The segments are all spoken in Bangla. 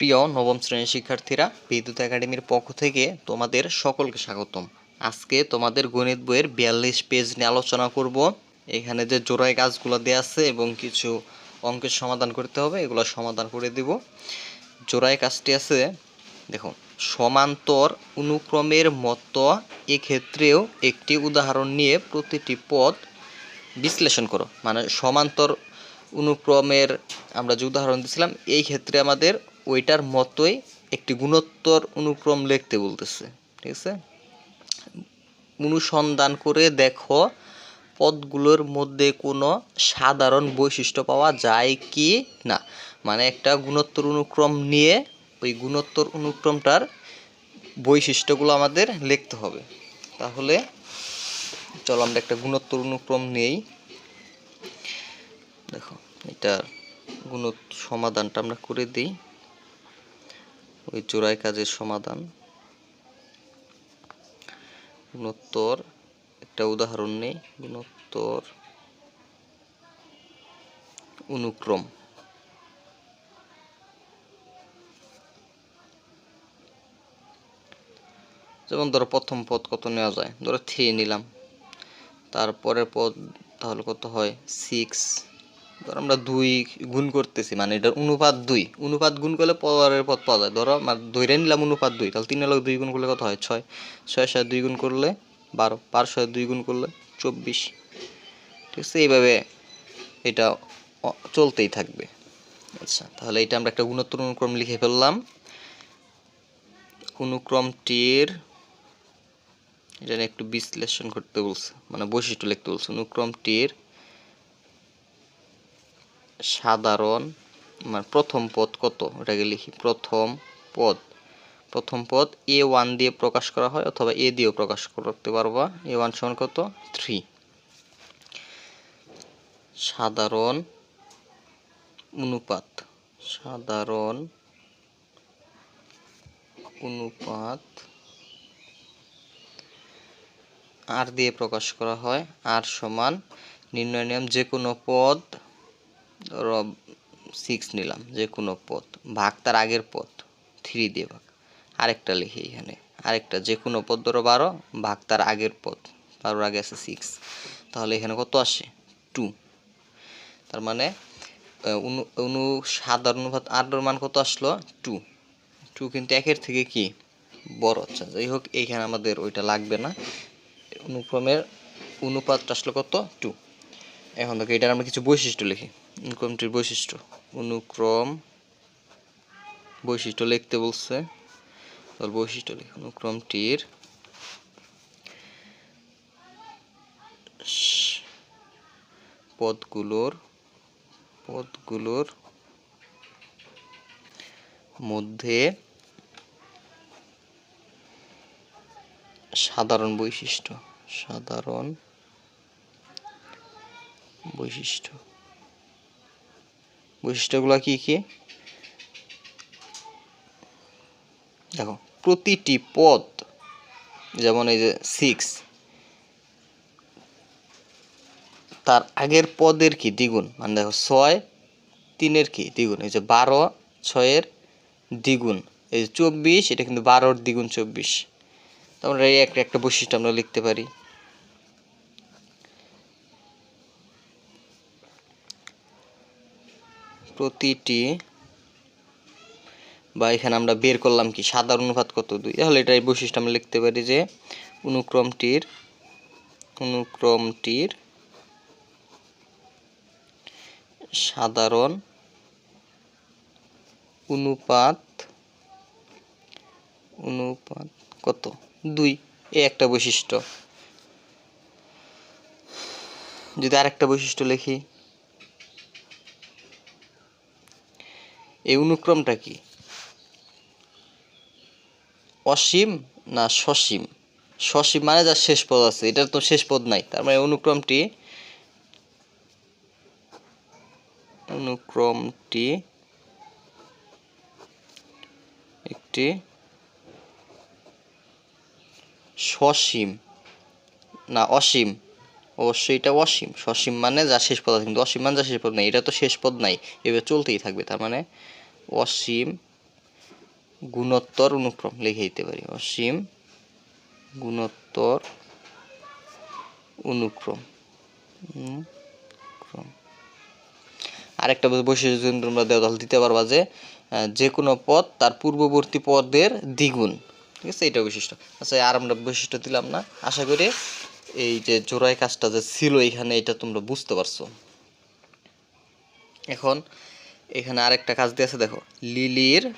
প্রিয় নবম শ্রেণির শিক্ষার্থীরা, বিদ্যুৎ একাডেমির পক্ষ থেকে তোমাদের সকলকে স্বাগতম। আজকে তোমাদের গণিত বইয়ের বিয়াল্লিশ পেজ নিয়ে আলোচনা করব। এখানে যে জোড়ায় কাজগুলো দেওয়া আছে এবং কিছু অঙ্কের সমাধান করতে হবে, এগুলো সমাধান করে দিব। জোড়ায় কাজটি আছে দেখো সমান্তর অনুক্রমের মতো এক্ষেত্রেও একটি উদাহরণ নিয়ে প্রতিটি পদ বিশ্লেষণ করো। মানে সমান্তর অনুক্রমের আমরা যে উদাহরণ দিয়েছিলাম এই ক্ষেত্রে আমাদের ওইটার মতোই একটি গুণোত্তর অনুক্রম লিখতে বলতেছে, ঠিক আছে? অনুসন্ধান করে দেখো, পদগুলোর মধ্যে কোনো সাধারণ বৈশিষ্ট্য পাওয়া যায় কি না? মানে একটা গুণোত্তর অনুক্রম নিয়ে ওই গুণোত্তর অনুক্রমটার বৈশিষ্ট্যগুলো আমাদের লিখতে হবে। তাহলে চলো আমরা একটা গুণোত্তর অনুক্রম নেই। দেখো এটা গুণ সমাধানটা আমরা করে দিই। ওই জোড়ায় কাজের সমাধান। গুণোত্তর একটা উদাহরণ নেই গুণোত্তর অনুক্রম। যেমন ধরো প্রথম পদ কত নেওয়া যায়? ধরো থ্রি নিলাম। তারপরের পদ তাহলে কত হয়? সিক্স ধরো আমরা দুই গুণ করতেছি মানে এটা অনুপাত দুই। অনুপাত গুণ করলে পরের পদ পাওয়া যায়। ধরো ধরে নিলাম অনুপাত দুই, তাহলে তিন লোক দুই গুণ করলে কত হয়? ছয়। ছয় সাত দুই গুণ করলে বারো। বারো সাত দুই গুণ করলে চব্বিশ। ঠিক আছে, এইভাবে এটা চলতেই থাকবে। আচ্ছা তাহলে এটা আমরা একটা গুণোত্তর অনুক্রম লিখে ফেললাম। অনুক্রমটির এটা একটু বিশ্লেষণ করতে বলছে মানে বৈশিষ্ট্য লিখতে বলছে। অনুক্রমটির সাধারণ মানে প্রথম পদ কত? ওটাকে লিখি প্রথম পদ। প্রথম পদ এ ওয়ান দিয়ে প্রকাশ করা হয় অথবা এ দিয়েও প্রকাশ করতে পারবা। এ ওয়ান সমান কত? থ্রি সাধারণ অনুপাত। সাধারণ অনুপাত আর দিয়ে প্রকাশ করা হয়। আর সমান নির্ণয় নিয়ম যে কোনো পদ ধরো সিক্স নিলাম, যে কোনো পথ। ভাগ তার আগের পথ থ্রি দিয়ে ভাগ। আরেকটা লিখি এখানে, আরেকটা, যে কোনো পদ ধরো বারো, ভাগ তার আগের পথ। বারোর আগে আছে সিক্স তাহলে এখানে কত আসে? টু তার মানে অনু অনু সাধারণ অনুপাত আটের মান কত আসলো? টু টু কিন্তু একের থেকে কি? বড়। আচ্ছা যাই হোক, এইখানে আমাদের ওইটা লাগবে না। অনুক্রমের অনুপাতটা আসলো কত? টু এখন দেখো, এটার আমরা কিছু বৈশিষ্ট্য লিখি। অনুক্রমটির বৈশিষ্ট্য। অনুক্রম বৈশিষ্ট্য লিখতে বলছে। তাহলে বৈশিষ্ট্য লিখি অনুক্রমটির পদগুলোর পদগুলোর মধ্যে সাধারণ বৈশিষ্ট্য সাধারণ বৈশিষ্ট্য। বৈশিষ্ট্যগুলো কি কি? দেখো, প্রতিটি পদ, যেমন এই যে সিক্স তার আগের পদের কি? দ্বিগুণ। মানে দেখো, ছয়, তিনের কি? দ্বিগুণ। এই যে বারো, ছয়ের দ্বিগুণ। এই যে চব্বিশ, এটা কিন্তু বারোর দ্বিগুণ চব্বিশ। তারপরে এই একটা একটা বৈশিষ্ট্য আমরা লিখতে পারি। প্রতিটি, বা এখানে আমরা বের করলাম কি সাধারণ অনুপাত কত? দুই। তাহলে এটা এই বৈশিষ্ট্য আমরা লিখতে পারি যে, অনুক্রমটির অনুক্রমটির সাধারণ অনুপাত অনুপাত কত? দুই। এই একটা বৈশিষ্ট্য। যদি আরেকটা বৈশিষ্ট্য লিখি। এই অনুক্রমটা কি? অসীম না সসীম? সসীম মানে যার শেষ পদ আছে, এটার তো শেষ পদ নাই। তার মানে অনুক্রমটি অনুক্রমটি একটি সসীম না অসীম? অবশ্যই এটা অসীম। সসীম মানে যা শেষ পদ আছে, কিন্তু অসীম মানে যা শেষ পদ নাই। এটা তো শেষ পদ নাই, এভাবে চলতেই থাকবে। তার মানে অসীম গুণোত্তর অনুক্রম লিখে দিতে পারি। অসীম গুণোত্তর অনুক্রম। আরেকটা বৈশিষ্ট্য যদি তোমরা দেও তাহলে দিতে পারবা যে যে কোনো পদ তার পূর্ববর্তী পদের দ্বিগুণ। ঠিক আছে? এটা বৈশিষ্ট্য। আচ্ছা আর আমরা বৈশিষ্ট্য দিলাম না। আশা করি এই যে জোড়াই কাজটা যে ছিল এখানে, এটা তোমরা বুঝতে পারছ। এখন এখানে আরেকটা কাজ দিয়ে আছে, দেখো। লিলির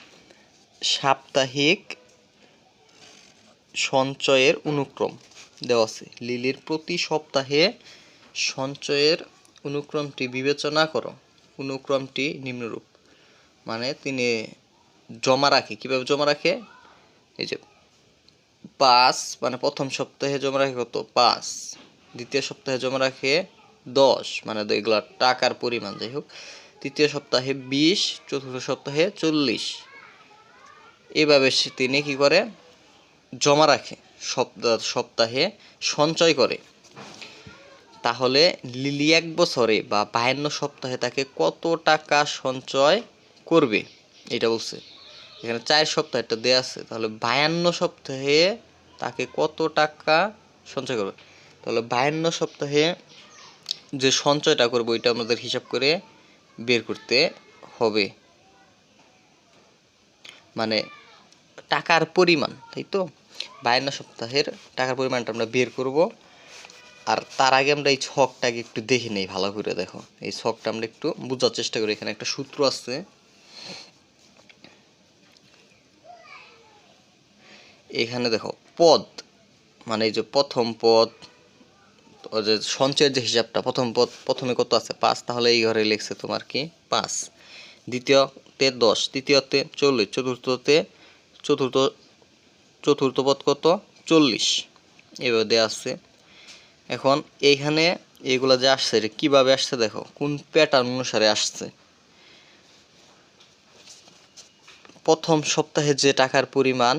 সাপ্তাহিক সঞ্চয়ের অনুক্রম দেওয়া আছে। লিলির প্রতি সপ্তাহে সঞ্চয়ের অনুক্রমটি বিবেচনা করো। অনুক্রমটি নিম্নরূপ। মানে তিনি জমা রাখে। কীভাবে জমা রাখে? এই যে পাঁচ মানে প্রথম সপ্তাহে জমা রাখে কত? পাঁচ। দ্বিতীয় সপ্তাহে জমা রাখে দশ মানে এগুলা টাকার পরিমাণ, যাই হোক। তৃতীয় সপ্তাহে বিশ, চতুর্থ সপ্তাহে চল্লিশ। এভাবে তিনি কি করে? জমা রাখে সপ্তাহ সপ্তাহে সঞ্চয় করে। তাহলে লিলি এক বছরে বা বায়ান্ন সপ্তাহে তাকে কত টাকা সঞ্চয় করবে? এটা বলছে। এখানে চার সপ্তাহ একটা দেওয়া আছে, তাহলে বায়ান্ন সপ্তাহে তাকে কত টাকা সঞ্চয় করবে? তাহলে বায়ান্ন সপ্তাহে যে সঞ্চয়টা করব, ওইটা আমাদের হিসাব করে বের করতে হবে। মানে টাকার পরিমাণ, তাই তো? বায়ান্ন সপ্তাহের টাকার পরিমাণটা আমরা বের করব। আর তার আগে আমরা এই ছকটাকে একটু দেখে নেই, ভালো করে দেখো। এই ছকটা আমরা একটু বোঝার চেষ্টা করি। এখানে একটা সূত্র আছে। এখানে দেখো, পদ মানে এই যে প্রথম পদ যে সঞ্চয়ের যে হিসাবটা, প্রথম পদ, প্রথমে কত আছে? পাঁচ, তাহলে এই ঘরে লিখছে তোমার কি? পাঁচ। দ্বিতীয়তে দশ, তৃতীয়তে চল্লিশ, চতুর্থতে, চতুর্থ চতুর্থ পদ কত? চল্লিশ। এভাবে দেওয়া আছে। এখন এইখানে এগুলো যে আসছে, এটা কীভাবে আসছে দেখো, কোন প্যাটার্ন অনুসারে আসছে? প্রথম সপ্তাহে যে টাকার পরিমাণ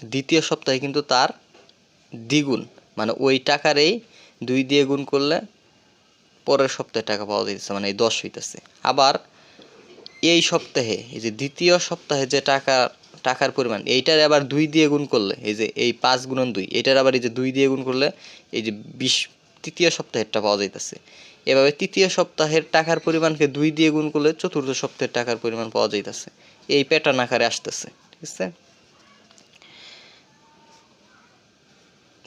দ্বিতীয় সপ্তাহে কিন্তু তার দ্বিগুণ মানে ওই টাকারেই দুই দিয়ে গুণ করলে পরের সপ্তাহে টাকা পাওয়া যাইতেছে মানে এই দশ হইতেছে। আবার এই সপ্তাহে, এই যে দ্বিতীয় সপ্তাহে যে টাকা, টাকার পরিমাণ, এইটার আবার দুই দিয়ে গুণ করলে, এই যে এই পাঁচ গুণন দুই এটার আবার এই যে দুই দিয়ে গুণ করলে এই যে বিশ, তৃতীয় সপ্তাহেরটা পাওয়া যাইতেছে। এভাবে তৃতীয় সপ্তাহের টাকার পরিমাণকে দুই দিয়ে গুণ করলে চতুর্থ সপ্তাহের টাকার পরিমাণ পাওয়া যাইতেছে। এই প্যাটার্ন আকারে আসতেছে, ঠিক আছে?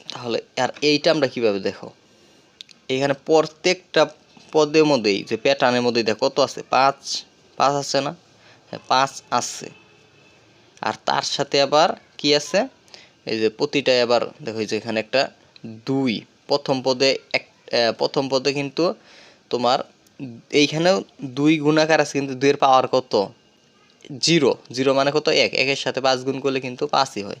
তাহলে আর এইটা আমরা কীভাবে দেখো? এখানে প্রত্যেকটা পদের মধ্যেই, যে প্যাটার্নের মধ্যেই দেখো, কত আছে? পাঁচ পাঁচ আছে না? হ্যাঁ পাঁচ আছে। আর তার সাথে আবার কি আছে? এই যে প্রতিটায় আবার দেখো যে এখানে একটা দুই। প্রথম পদে এক প্রথম পদে কিন্তু তোমার এইখানেও দুই গুণাকার আছে, কিন্তু দুইয়ের পাওয়ার কত? জিরো। জিরো মানে কত? এক। একের সাথে পাঁচ গুণ করলে কিন্তু পাঁচই হয়।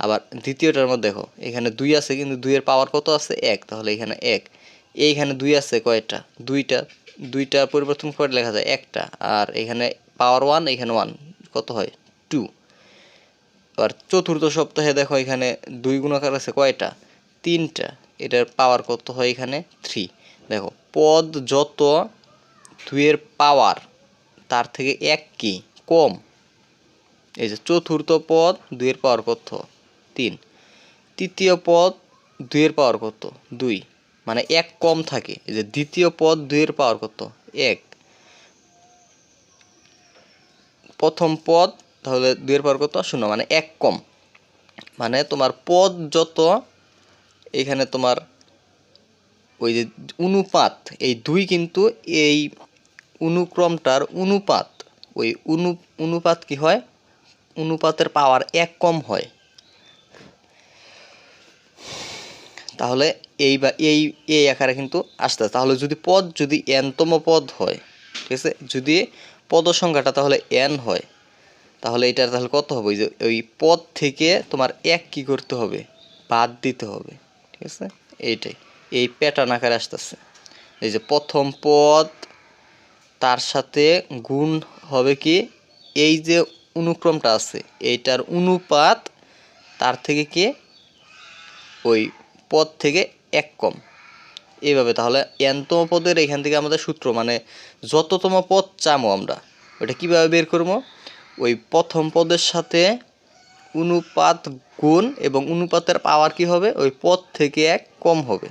আবার দ্বিতীয়টার মধ্যে দেখো, এখানে দুই আছে, কিন্তু দুইয়ের পাওয়ার কত আছে? এক, তাহলে এখানে এক। এইখানে দুই আছে কয়টা? দুইটা দুইটা পরিবর্তন করে লেখা যায় একটা, আর এখানে পাওয়ার ওয়ান এখানে ওয়ান কত হয়? টু আর চতুর্থ সপ্তাহে দেখো এখানে দুই গুণাকার আছে কয়টা? তিনটা, এটার পাওয়ার কত হয় এখানে? থ্রি দেখো, পদ যত দুইয়ের পাওয়ার তার থেকে এক কি? কম। এই যে চতুর্থ পদ, দুইয়ের পাওয়ার কত? তিন। তৃতীয় পদ দুইয়ের পাওয়ার কত? দুই। মানে এক কম থাকে। এই যে দ্বিতীয় পদ দুইয়ের পাওয়ার কত? এক। প্রথম পদ তাহলে দুইয়ের পাওয়ার কত? শূন্য। মানে এক কম। মানে তোমার পদ যত, এখানে তোমার ওই যে অনুপাত, এই দুই কিন্তু এই অনুক্রমটার অনুপাত। ওই অনু, অনুপাত কি হয়? অনুপাতের পাওয়ার এক কম হয়। তাহলে এই বা, এই এই আকারে কিন্তু আসতে তাহলে যদি পদ, যদি এনতম পদ হয়, ঠিক আছে? যদি পদ সংখ্যাটা তাহলে এন হয়, তাহলে এটার তাহলে কত হবে? যে, ওই পদ থেকে তোমার এক কি করতে হবে? বাদ দিতে হবে, ঠিক আছে? এইটাই। এই প্যাটার্ন আকারে আসতেছে। এই যে প্রথম পদ, তার সাথে গুণ হবে কি? এই যে অনুক্রমটা আছে, এইটার অনুপাত তার থেকে কি? ওই পদ থেকে এক কম। এইভাবে তাহলে এনতম পদের এখান থেকে আমাদের সূত্র মানে যততম পদ চামো আমরা। ওটা কীভাবে বের করব? ওই প্রথম পদের সাথে অনুপাত গুণ এবং অনুপাতের পাওয়ার কি হবে? ওই পদ থেকে এক কম হবে।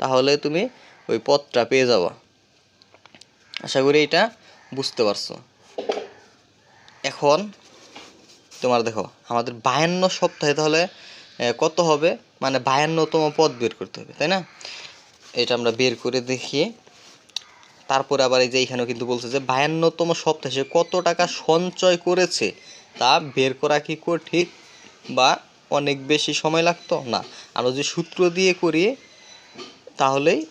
তাহলে তুমি ওই পদটা পেয়ে যাবা। আশা করি এটা বুঝতে পারছ। এখন তোমার দেখো, আমাদের বায়ান্ন সপ্তাহে তাহলে কত হবে? মানে বায়ান্নতম পদ বের করতে হবে, তাই না? এটা আমরা বের করে দেখি। তারপরে আবার এই যে এখানেও কিন্তু বলছে যে বায়ান্নতম সপ্তাহে কত টাকা সঞ্চয় করেছে তা বের করা কি ঠিক বা অনেক বেশি সময় লাগতো? না। আমরা যদি সূত্র দিয়ে করি, তাহলেই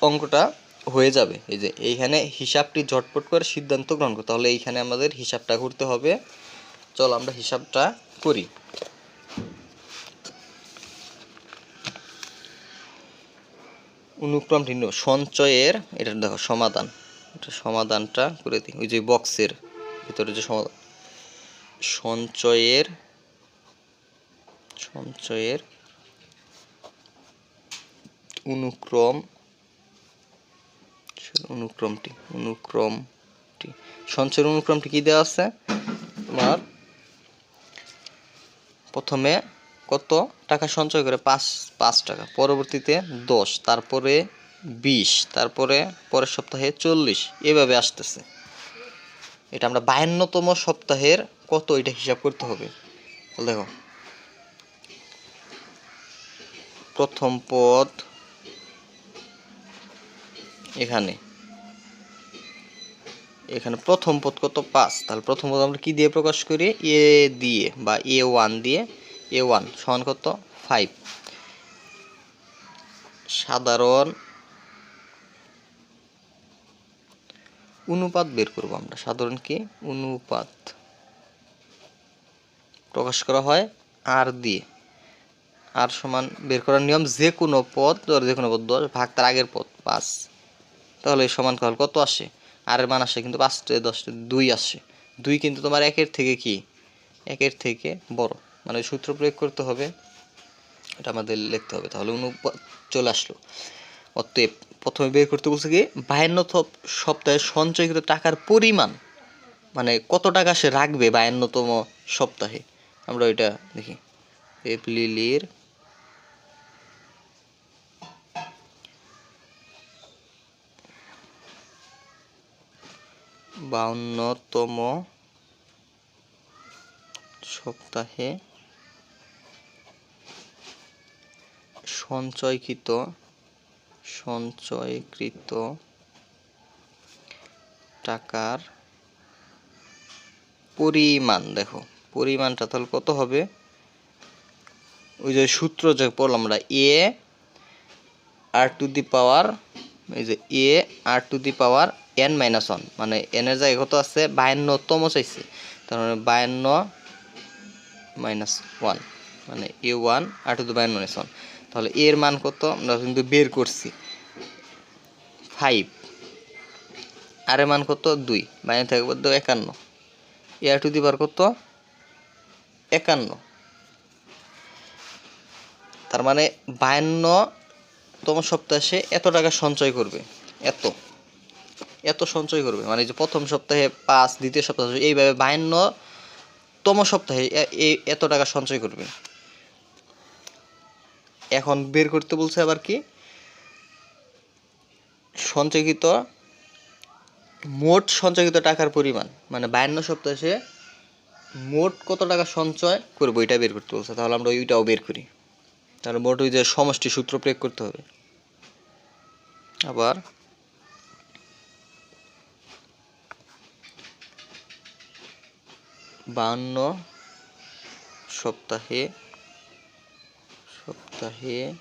অঙ্কটা হয়ে যাবে। এই যে এইখানে হিসাবটি ঝটপট করে সিদ্ধান্ত গ্রহণ করতে তাহলে এইখানে আমাদের হিসাবটা করতে হবে। চল আমরা হিসাবটা করি। অনুক্রম ভিন্ন সঞ্চয়ের, এটা দেখো সমাধান, এটা সমাধানটা করে দিই। ওই যে বক্সের ভিতরে যে সমাধান, সঞ্চয়ের সঞ্চয়ের অনুক্রম অনুক্রমটি অনুক্রমটি, সঞ্চয়ের অনুক্রমটি কি দেওয়া আছে? তোমার প্রথমে কত টাকা সঞ্চয় করে? পাঁচ পাঁচ টাকা। পরবর্তীতে দশ, তারপরে বিশ, তারপরে পরের সপ্তাহে চল্লিশ। এভাবে আসতেছে। এটা আমরা বায়ান্নতম সপ্তাহের কত এটা হিসাব করতে হবে? দেখো। প্রথম পদ এখানে। এখানে প্রথম পদ কত? পাঁচ। তাহলে প্রথম পদ আমরা কি দিয়ে প্রকাশ করি? এ দিয়ে বা এ ওয়ান দিয়ে এ ওয়ান, সমান কত? ফাইভ। সাধারণ অনুপাত বের করব আমরা। সাধারণ কি? অনুপাত। প্রকাশ করা হয় আর দিয়ে। আর সমান বের করার নিয়ম যে কোনো পদ, ধর যে কোনো পদ দশ ভাগ তার আগের পদ পাঁচ। তাহলে সমান কাল কত আসে? আর মান আসে কিন্তু পাঁচটে, দশটা, দুই আসে। দুই কিন্তু তোমার একের থেকে কি? একের থেকে বড়। মানে সূত্র প্রয়োগ করতে হবে। এটা আমাদের লিখতে হবে। তাহলে অনুপাত চলে আসলো। অতএব প্রথমে বের করতে বলছে কি বায়ান্ন সপ্তাহে সঞ্চয়কৃত টাকার পরিমাণ মানে কত টাকা সে রাখবে বায়ান্নতম সপ্তাহে। আমরা ওইটা দেখি। এপ্রিলের বাউন্নতম সপ্তাহে সঞ্চয়কৃত সঞ্চয়কৃত টাকার পরিমাণ, দেখো, পরিমাণটা তাহলে কত হবে? ওই যে সূত্র যে পড়লাম আমরা, এ আর টু দি পাওয়ার, এই যে A R to the power N minus one মানে এনের জায়গায় কত আছে? বায়ান্নতম চাইছে, তার মানে বায়ান্ন মাইনাস ওয়ান মানে এ ওয়ান আর টু দি বায়ান্ন মাইনাস ওয়ান। তাহলে এর মান কত? আমরা কিন্তু বের করছি। ফাইভ আর এর মান কত? দুই। বাইরে থাকবে তো একান্ন। এ টু দি পাওয়ার কত? একান্ন। তার মানে বায়ান্নতম সপ্তাহে সে এত টাকা সঞ্চয় করবে। এত। এত সঞ্চয় করবে। মানে যে প্রথম সপ্তাহে পাঁচ, দ্বিতীয় সপ্তাহে, এইভাবে বায়ান্নতম সপ্তাহে এ- এই এত টাকা সঞ্চয় করবে। এখন বের করতে বলছে আবার কি? সঞ্চয়িত, মোট সঞ্চয়িত টাকার পরিমাণ মানে বায়ান্ন সপ্তাহে মোট কত টাকা সঞ্চয় করব এটা বের করতে বলছে, তাহলে আমরা ওইটাও বের করি। তাহলে মোট ওই যে সমষ্টি সূত্র প্রয়োগ করতে হবে। আবার বান্ন সপ্তাহে সপ্তাহে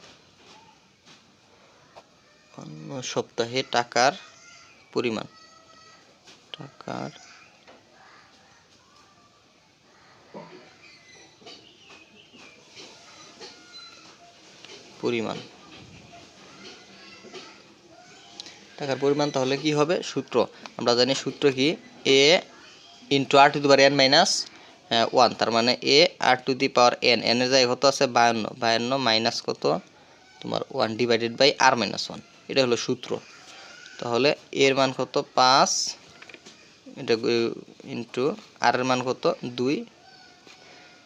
বান্ন সপ্তাহে টাকার পরিমাণ। টাকার পরিমাণ। টাকার পরিমাণ তাহলে কি হবে? সূত্র। আমরা জানি সূত্র কি? A into R to the power N minus one তার মানে A R to the power N N এর জায়গায় কত আছে? বায়ান্ন। বায়ান্ন মাইনাস কত? তোমার one divided by R minus one এটা হলো সূত্র। তাহলে এর মান কত? পাঁচ। এটা ইন্টু আর এর মান কত? দুই।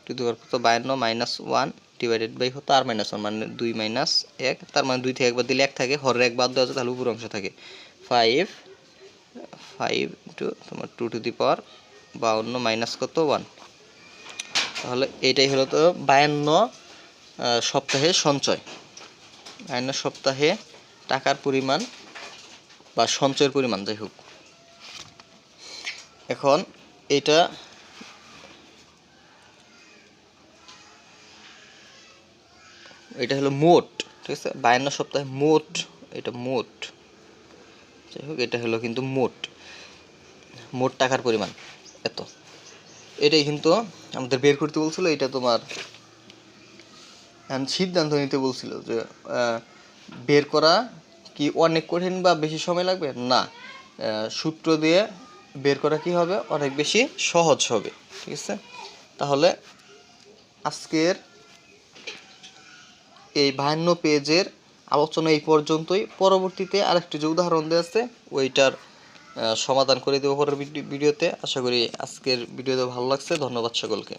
টু দি পাওয়ার কত? বায়ান্ন মাইনাস ওয়ান ডিভাইডেড বাই কত? আর মাইনাস ওয়ান মানে দুই মাইনাস এক। তার মানে দুই থেকে একবার দিলে এক থাকে। হরের এক বাদ দেওয়া যায় তাহলে উপর অংশ থাকে। ফাইভ ফাইভ ইন্টু তোমার টু টু দি পাওয়ার বাউন্ন মাইনাস কত? ওয়ান তাহলে এইটাই হলো তো বায়ান্ন সপ্তাহে সঞ্চয়। বায়ান্ন সপ্তাহে টাকার পরিমাণ বা সঞ্চয়ের পরিমাণ, যাই হোক। এখন এটা এটা হলো মোট, ঠিক আছে? বায়ান্ন সপ্তাহে মোট, এটা মোট। যাই হোক, এটা হলো কিন্তু মোট। মোট টাকার পরিমাণ, এত। এটাই কিন্তু আমাদের বের করতে বলছিল, এটা তোমার সিদ্ধান্ত নিতে বলছিল যে বের করা কি অনেক কঠিন বা বেশি সময় লাগবে? না। সূত্র দিয়ে বের করা কি হবে? অনেক বেশি সহজ হবে, ঠিক আছে? তাহলে আজকের এই বাহান্ন পেজের আলোচনা এই পর্যন্তই। পরবর্তীতে আরেকটি যে উদাহরণ দেওয়া আছে, ওইটার সমাধান করে দেবো পরের ভিডি- ভিডিওতে। আশা করি আজকের ভিডিওতে ভালো লাগছে। ধন্যবাদ সকলকে।